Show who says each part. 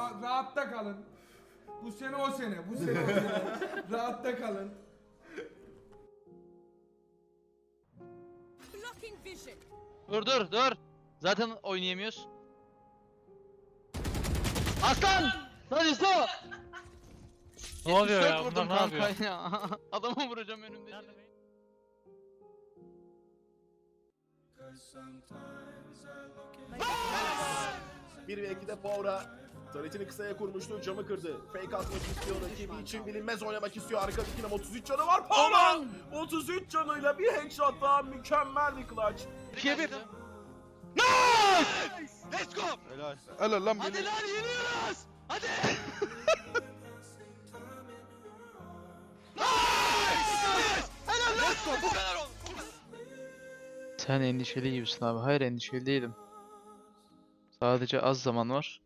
Speaker 1: Ra- rahatta kalın. Bu sene o sene. Bu sene o sene. rahatta kalın.
Speaker 2: Blocking vision.
Speaker 3: Dur dur dur. Zaten oynayamıyoruz. Aslan! Lan İso!
Speaker 4: Ne oluyor
Speaker 3: 74
Speaker 4: ya? Bunlar ne yapıyor?
Speaker 3: ya. Adamı vuracağım önümde.
Speaker 5: Bir ve 2'de Power'a Taretini kısaya kurmuştu, camı kırdı. Fake atmak istiyor, rakibi için bilinmez oynamak istiyor. Arkadakine 33 canı var. Power'a 33 canıyla bir headshot daha mükemmel bir clutch.
Speaker 3: 2'ye 1.
Speaker 4: Let's go!
Speaker 6: Helal. Helal lan
Speaker 3: Hadi lan yeniyoruz! Hadi!
Speaker 7: Sen endişeli gibisin abi. Hayır endişeli değilim. Sadece az zaman var.